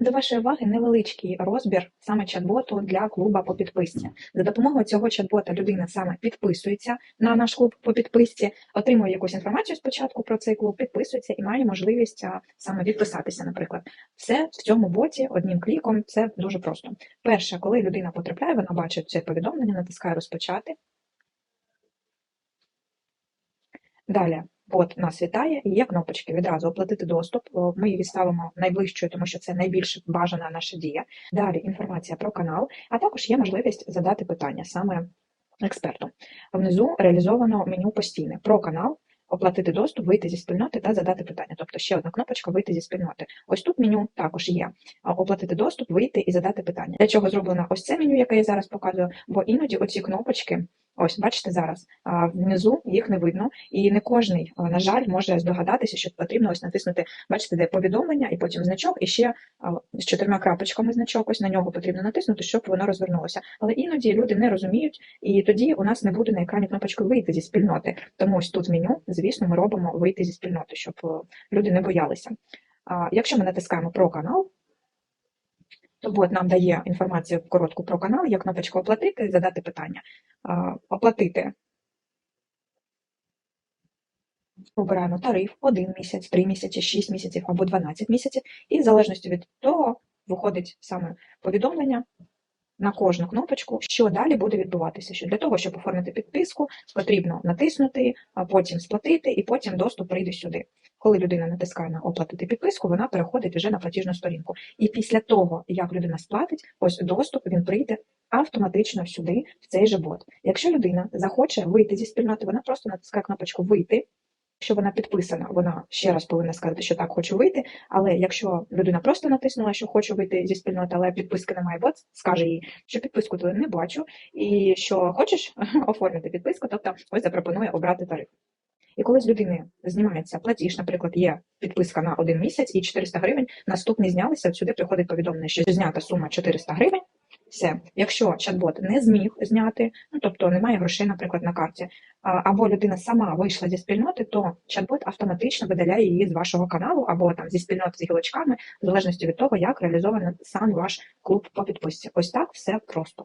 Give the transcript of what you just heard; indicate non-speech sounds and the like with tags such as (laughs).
До вашої уваги невеличкий розбір саме чат-боту для клуба по підписці. За допомогою цього чат-бота людина саме підписується на наш клуб по підписці, отримує якусь інформацію спочатку про цей клуб, підписується і має можливість саме відписатися, наприклад. Все в цьому боті одним кліком це дуже просто. Перше, коли людина потрапляє, вона бачить це повідомлення, натискає розпочати. Далі бот нас вітає, і є кнопочки відразу оплатити доступ. Ми її відставимо найближчою, тому що це найбільш бажана наша дія. Далі інформація про канал, а також є можливість задати питання саме експерту. Внизу реалізовано меню постійне про канал. Оплатити доступ, вийти зі спільноти та задати питання. Тобто ще одна кнопочка вийти зі спільноти. Ось тут меню також є оплатити доступ, вийти і задати питання. Для чого зроблено ось це меню, яке я зараз показую, бо іноді оці кнопочки, ось бачите зараз, внизу їх не видно, і не кожний, на жаль, може здогадатися, що потрібно ось натиснути, бачите, де повідомлення, і потім значок, і ще з чотирма крапочками значок, ось на нього потрібно натиснути, щоб воно розвернулося. Але іноді люди не розуміють, і тоді у нас не буде на екрані кнопочки вийти зі спільноти. Тому ось тут меню, звісно, ми робимо вийти зі спільноти, щоб е, люди не боялися. Якщо ми натискаємо про канал, бот нам дає інформацію коротку про канал, є кнопочку оплатити, задати питання. Оплатити. Обираємо тариф 1 місяць, 3 місяці, 6 місяців або 12 місяців, і в залежності від того виходить саме повідомлення на кожну кнопочку, що далі буде відбуватися. Що для того, щоб оформити підписку, потрібно натиснути, а потім сплатити, і потім доступ прийде сюди. Коли людина натискає на оплатити підписку, вона переходить вже на платіжну сторінку. І після того, як людина сплатить, ось доступ він прийде автоматично сюди, в цей же бот. Якщо людина захоче вийти зі спільноти, вона просто натискає кнопочку Вийти. Якщо вона підписана, вона ще раз повинна сказати, що так хочу вийти. Але якщо людина просто натиснула, що хочу вийти зі спільноти, але підписки немає, бот скаже їй, що підписку ти не бачу, і що хочеш (laughs) оформити підписку, тобто ось запропонує обрати тариф. І коли з людини знімається платіж, наприклад, є підписка на один місяць і 400 гривень, наступний знялися, сюди приходить повідомлення, що знята сума 400 гривень. Все, якщо чат-бот не зміг зняти, ну тобто немає грошей, наприклад, на карті, або людина сама вийшла зі спільноти, то чат-бот автоматично видаляє її з вашого каналу, або там зі спільноти з гілочками, в залежності від того, як реалізований сам ваш клуб по підписці. Ось так все просто.